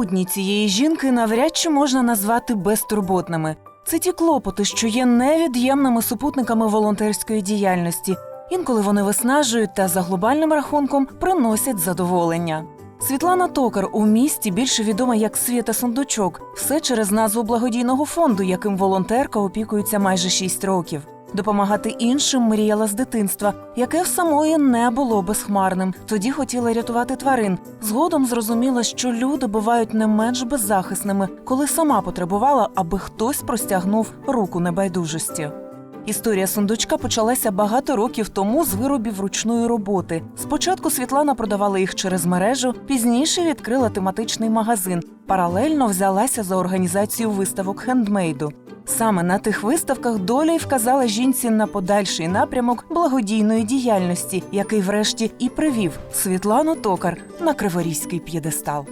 будні цієї жінки навряд чи можна назвати безтурботними. Це ті клопоти, що є невід'ємними супутниками волонтерської діяльності. Інколи вони виснажують та за глобальним рахунком приносять задоволення. Світлана Токар у місті більше відома як Свята Сундучок. Все через назву благодійного фонду, яким волонтерка опікується майже 6 років. Допомагати іншим мріяла з дитинства, яке в самої не було безхмарним. Тоді хотіла рятувати тварин. Згодом зрозуміла, що люди бувають не менш беззахисними, коли сама потребувала, аби хтось простягнув руку небайдужості. Історія сундучка почалася багато років тому з виробів ручної роботи. Спочатку Світлана продавала їх через мережу, пізніше відкрила тематичний магазин. Паралельно взялася за організацію виставок хендмейду. Саме на тих виставках доля й вказала жінці на подальший напрямок благодійної діяльності, який врешті і привів Світлану Токар на Криворізький п'єдестал.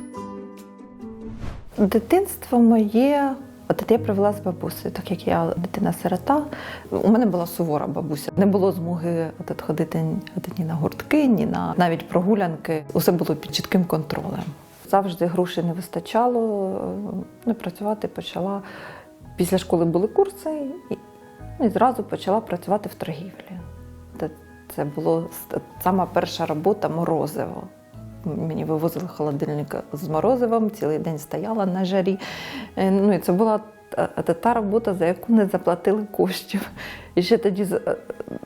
Дитинство моє. От я провела з бабусею, так як я дитина-сирота. У мене була сувора бабуся. Не було змоги от ходити ні на гуртки, ні на навіть прогулянки. Усе було під чітким контролем. Завжди грошей не вистачало. Ну, працювати почала. Після школи були курси, і, ну, і зразу почала працювати в торгівлі. Це- була сама перша робота морозиво. Мені вивозили холодильник з морозивом, цілий день стояла на жарі. Е, Ну і це була та, та- та робота, за яку не заплатили коштів. І ще тоді е,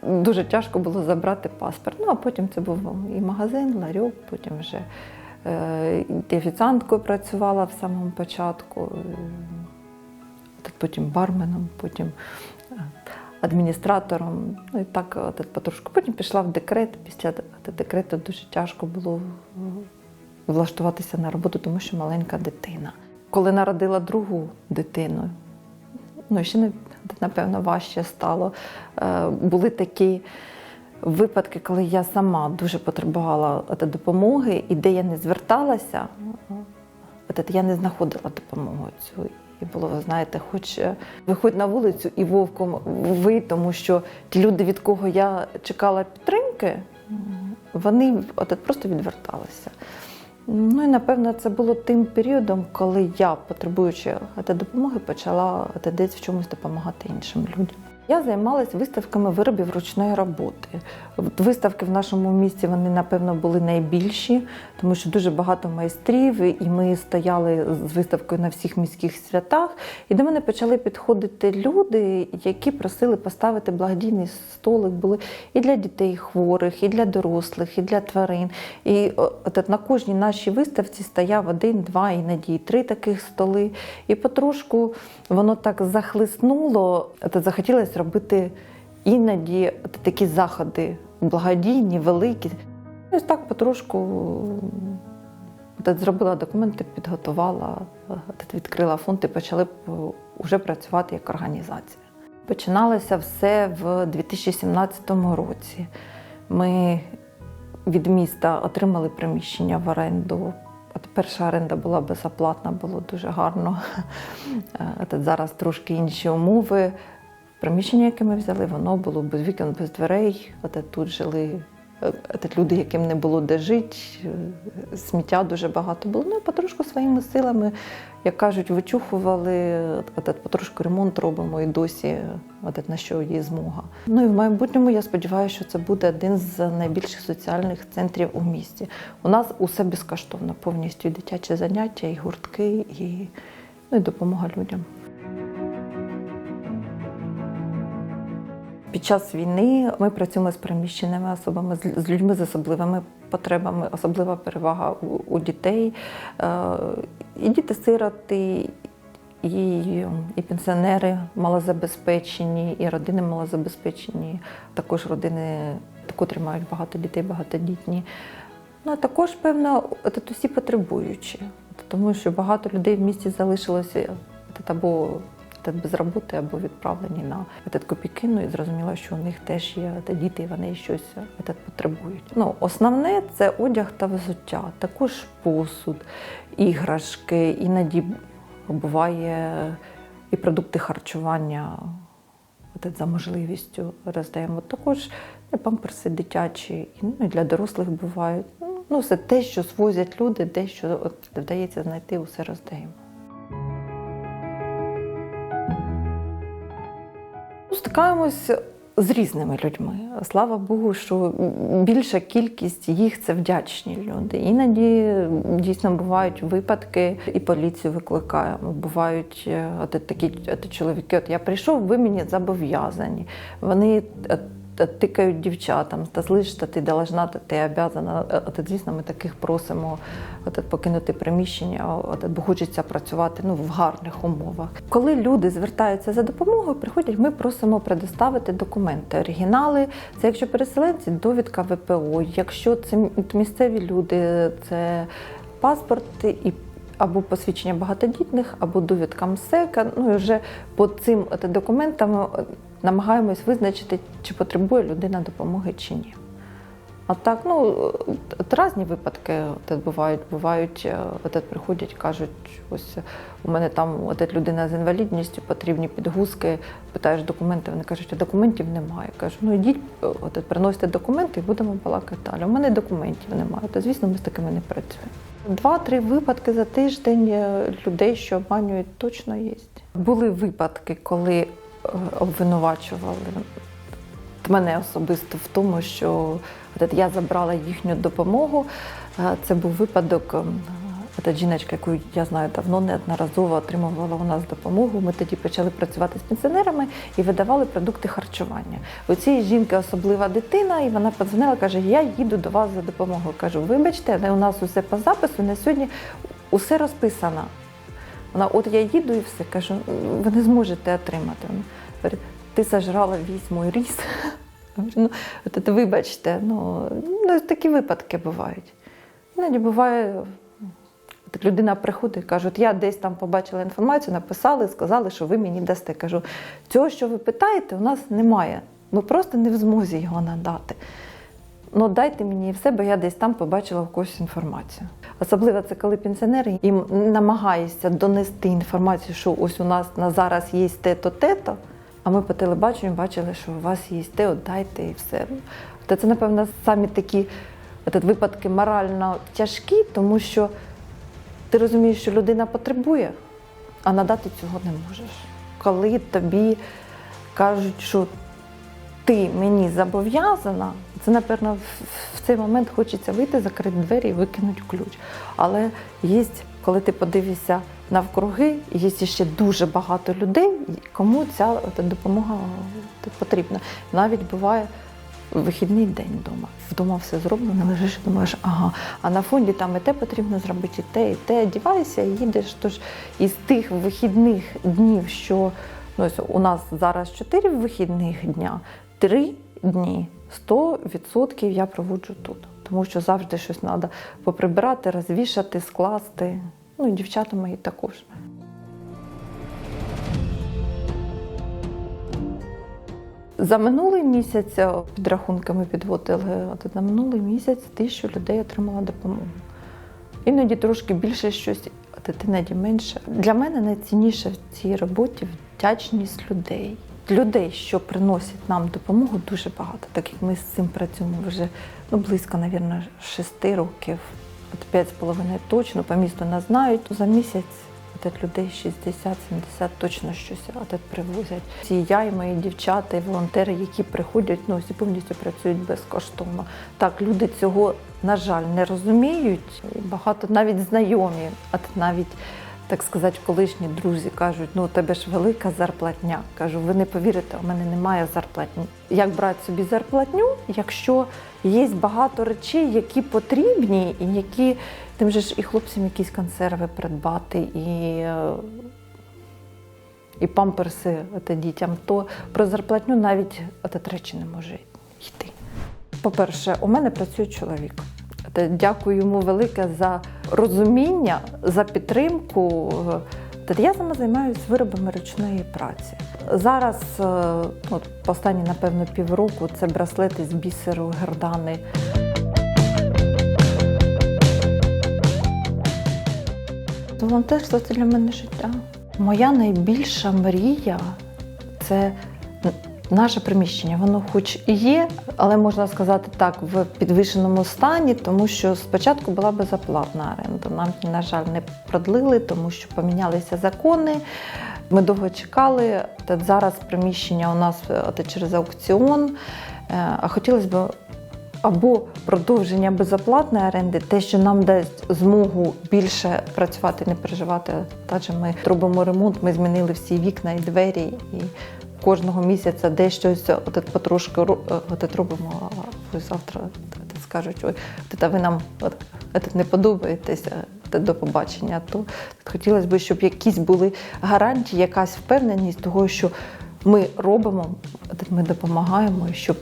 дуже тяжко було забрати паспорт. Ну а потім це був і магазин, ларьок, потім вже е, і офіціанткою працювала в самому початку, е, потім барменом, потім е, адміністратором. Ну і так от потрошку. Потім пішла в декрет. Після декрету дуже тяжко було влаштуватися на роботу, тому що маленька дитина. Коли народила другу дитину, ну ще напевно важче стало. Е, Були такі випадки, коли я сама дуже потребувала от допомоги, і де я не зверталася, я не знаходила допомогу цю. І було, ви знаєте, хоч е, виходь на вулицю і вовком ви, тому що ті люди, від кого я чекала підтримки, вони от просто відверталися. Ну і напевно це було тим періодом, коли я, потребуючи допомоги, почала десь в чомусь допомагати іншим людям. Я займалася виставками виробів ручної роботи. От Виставки в нашому місті вони, напевно, були найбільші, тому що дуже багато майстрів, і ми стояли з виставкою на всіх міських святах. І до мене почали підходити люди, які просили поставити благодійний столик. Були і для дітей хворих, і для дорослих, і для тварин. І от на кожній нашій виставці стояв один, два, іноді три таких столи. І потрошку воно так захлиснуло, от захотілося робити іноді такі заходи благодійні, великі. Ось так потрошку зробила документи, підготувала, відкрила фонд і почали вже працювати як організація. Починалося все в 2017 році. Ми від міста отримали приміщення в оренду. От перша оренда була безоплатна, було дуже гарно. Е, От зараз трошки інші умови. Приміщення, яке ми взяли, воно було без вікон, без дверей. От тут жили е, от люди, яким не було де жити, е, сміття дуже багато було. Ну, і потрошку своїми силами, як кажуть, вичухували, от, потрошку ремонт робимо і досі, от, на що є змога. Ну і в майбутньому я сподіваюся, що це буде один з найбільших соціальних центрів у місті. У нас усе безкоштовно, повністю і дитячі заняття, і гуртки, і, ну, і допомога людям. Під час війни ми працюємо з переміщеними особами, з- людьми з особливими потребами, особлива перевага у, у дітей. Е, І діти-сироти, і, і пенсіонери малозабезпечені, і родини малозабезпечені, також родини, котрі мають багато дітей, багатодітні. Ну, а також, певно, от усі потребуючі, тому що багато людей в місті залишилося або от без роботи, або відправлені на от копійки. Ну і зрозуміло, що у них теж є діти, і вони щось от потребують. Ну, основне це одяг та взуття, також посуд, іграшки, іноді буває і продукти харчування. За можливістю роздаємо також і памперси дитячі, ну, і для дорослих бувають. Ну, все те, що звозять люди, те, що от вдається знайти, усе роздаємо. Стикаємось з різними людьми. Слава Богу, що більша кількість їх це вдячні люди. Іноді дійсно бувають випадки, і поліцію викликаємо. Бувають е, от такі от чоловіки. От я прийшов, ви мені зобов'язані. Вони е, тикають дівчатам, та слиш, та ти должна, та ти обязана. Е, От, звісно, ми таких просимо от, покинути приміщення, от, бо хочеться працювати ну, в гарних умовах. Коли люди звертаються за допомогою, приходять, ми просимо предоставити документи, оригінали. Це якщо переселенці, довідка ВПО. Якщо це місцеві люди, це паспорт і або посвідчення багатодітних, або довідка МСЕКа. Ну і вже по цим документам намагаємось визначити, чи потребує людина допомоги чи ні. А так, ну от різні випадки от, бувають. Бувають, е, от, приходять, кажуть, ось у мене там от, людина з інвалідністю, потрібні підгузки, питаєш документи, вони кажуть, а документів немає. Кажу, ну йдіть, от, приносите документи і будемо балакати далі. У мене документів немає, то звісно, ми з такими не працюємо. Два-три випадки за тиждень е, людей, що обманюють, точно є. Були випадки, коли е, обвинувачували мене особисто в тому, що от я забрала їхню допомогу. Е, Це був випадок. ем, Та жіночка, яку я знаю давно, неодноразово отримувала у нас допомогу. Ми тоді почали працювати з пенсіонерами і видавали продукти харчування. У цієї жінки особлива дитина, і вона подзвонила, каже: Я їду до вас за допомогою. Кажу, вибачте, але у нас усе по запису, на сьогодні усе розписано. Вона, от я їду і все. Кажу, ви не зможете отримати. Вона ти сожрала весь мій ріс. Ну, от, вибачте, ну, ну такі випадки бувають. Іноді буває, от людина приходить і каже, от я десь там побачила інформацію, написали, сказали, що ви мені дасте. Кажу, цього, що ви питаєте, у нас немає. Ми просто не в змозі його надати. Ну, дайте мені все, бо я десь там побачила в когось інформацію. Особливо це коли пенсіонери їм намагаєшся донести інформацію, що ось у нас на зараз є те-то, те-то, а ми по телебаченню бачили, що у вас є те, от дайте і все. Та це, напевно, самі такі випадки морально тяжкі, тому що ти розумієш, що людина потребує, а надати цього не можеш. Коли тобі кажуть, що ти мені зобов'язана, це, напевно, в- цей момент хочеться вийти, закрити двері і викинути ключ. Але є, коли ти подивишся навкруги, є ще дуже багато людей, кому ця допомога потрібна. Навіть буває вихідний день вдома. Вдома все зроблено, лежиш і думаєш, ага, а на фонді там і те потрібно зробити, і те, і те. Одіваєшся і їдеш. Тож із тих вихідних днів, що ну, у нас зараз чотири вихідних дня, три дні 100% я проводжу тут. Тому що завжди щось треба поприбирати, розвішати, скласти. Ну і дівчата мої також. За минулий місяць підрахунками підводили, за минулий місяць тисячу людей отримала допомогу. Іноді трошки більше щось, а іноді менше. Для мене найцінніше в цій роботі вдячність людей. Людей, що приносять нам допомогу, дуже багато, так як ми з цим працюємо вже ну, близько, мабуть, шести років, от п'ять з половиною точно, по місту нас знають. За місяць от людей 60-70 точно щось от привозять. Ці я і мої дівчата, і волонтери, які приходять, ну всі повністю працюють безкоштовно. Так, люди цього, на жаль, не розуміють. Багато навіть знайомі, от навіть. Так сказати, колишні друзі кажуть, ну у тебе ж велика зарплатня. Кажу, ви не повірите, у мене немає зарплатні. Як брати собі зарплатню, якщо є багато речей, які потрібні, і які тим же ж і хлопцям якісь консерви придбати, і, і памперси от, дітям, то про зарплатню навіть от, речі не може йти. По-перше, у мене працює чоловік. Дякую йому велике за розуміння, за підтримку. Та я сама займаюся виробами ручної праці. Зараз, е, от, останні, напевно, півроку це браслети з бісеру, гердани. Волонтерство це для мене життя. Моя найбільша мрія це Наше приміщення, воно хоч і є, але можна сказати так, в підвішеному стані, тому що спочатку була безоплатна оренда. Нам, на жаль, не продлили, тому що помінялися закони. Ми довго чекали. Та зараз приміщення у нас е, через аукціон. Е, А хотілося б або продовження безоплатної оренди, те, що нам дасть змогу більше працювати, не переживати. Адже ми робимо ремонт, ми змінили всі вікна і двері, і кожного місяця десь щось от потрошки ро- е, от робимо. А завтра от скажуть, ой, от, а ви нам от, от не подобаєтеся. от До побачення, то хотілося б, щоб якісь були гарантії, якась впевненість того, що ми робимо, ми допомагаємо, щоб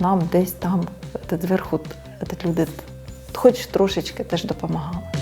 нам десь там зверху люди хоч трошечки теж допомагали.